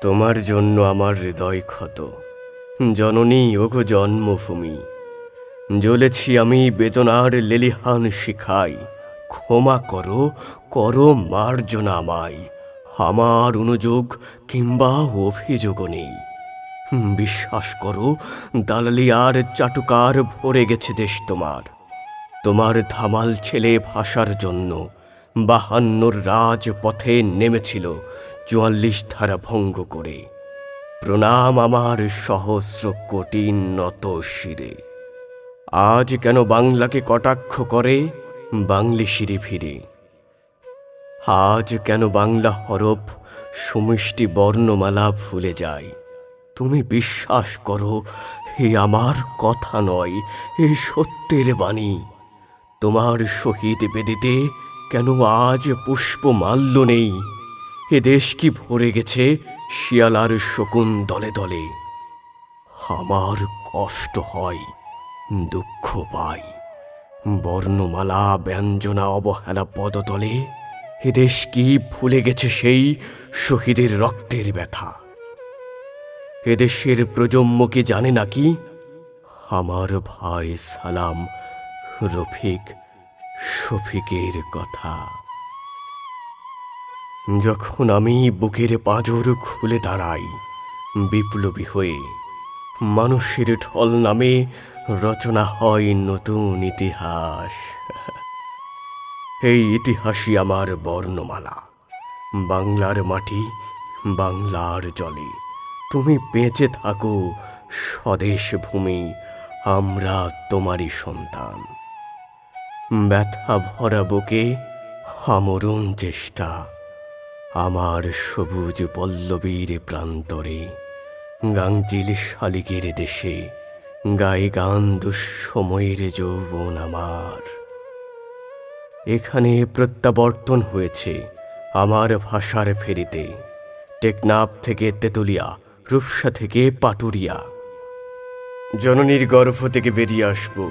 তোমার জন্য আমার হৃদয় ক্ষত। জননী, ওগো জন্মভূমি। জ্বলেছি আমি বেদনার লেলিহান শিখাই ক্ষমা করো করো মার্জনা আমায়। আমার অনুযোগ কিংবা অভিযোগ নেই। বিশ্বাস করো, দালালি আর চাটুকার ভরে গেছে দেশ তোমার। তোমার ধামাল ছেলে ভাষার জন্য বাহান্নর রাজপথে নেমেছিল চুয়াল্লিশ ধারা ভঙ্গ করে। প্রণাম আমার সহস্র কোটি নত শিরে। আজ কেন বাংলাকে কটাক্ষ করে? বাংলি শিরে ফিরে। আজ কেন বাংলা হরফ সমষ্টি বর্ণমালা ভুলে যায়? তুমি বিশ্বাস করো, হে আমার কথা নয় এ সত্যের বাণী। তোমার শহীদ বেদিতে কেন আজ পুষ্পমাল্য নেই? এ দেশ কি ভরে গেছে শিয়ালার শকুন দলে দলে? আমার কষ্ট হয়, দুঃখ পাই। বর্ণমালা, ব্যঞ্জনা, অবহেলা পদতলে। এদেশ কি ভুলে গেছে সেই শহীদের রক্তের ব্যথা? এদেশের প্রজন্ম কি জানে নাকি আমার ভাই সালাম, রফিক, শফিকের কথা। যখন আমি বুকের পাঁজর খুলে দাঁড়াই, বিপ্লবী হয়ে মানুষের ঢল নামে রচনা হয় নতুন ইতিহাস। এই ইতিহাসই আমার বর্ণমালা। বাংলার মাটি বাংলার জলে। তুমি বেঁচে থাকো স্বদেশ ভূমি, আমরা তোমারই সন্তান। ব্যথা ভরা বুকে আমরণ চেষ্টা। আমার সবুজ পল্লবীর প্রান্তরে গাংচিল শালিকের দেশে, গায়ে গান দুঃসময়ের যৌবন আমার। এখানে প্রত্যাবর্তন হয়েছে আমার ভাষার ফেরিতে, টেকনাফ থেকে তেতুলিয়া, রূপসা থেকে পাটুরিয়া। জননীর গর্ভ থেকে বেরিয়ে আসব,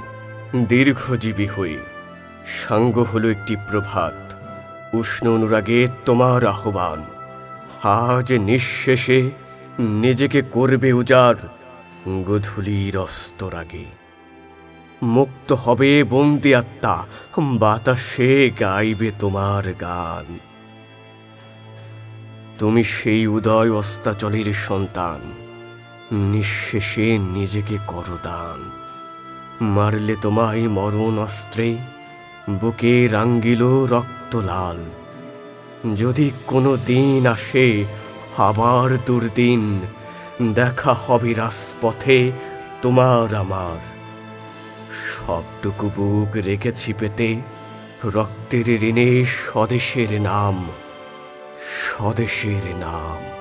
দীর্ঘজীবী হয়ে, সাঙ্গ হলো একটি প্রভাত। উষ্ণ অনুরাগে তোমার আহ্বান। আজ নিঃশেষে নিজেকে করবে উজাড় গধূলির অস্তরাগে। মুক্ত হবে বন্দি আত্মা, বাতাসে গাইবে তোমার গান। তুমি সেই উদয় অস্তাচলের সন্তান, নিঃশেষে নিজেকে করো দান। মারলে তোমায় মরণ অস্ত্রে, বুকে রাঙ্গিল রক্ত লাল যদি কোনো দিন আসে আবার দুর্দিন, দেখা হবে রাজপথে তোমার আমার। সবটুকু বুক রেখেছি পেতে রক্তের ঋণে স্বদেশের নাম স্বদেশের নাম।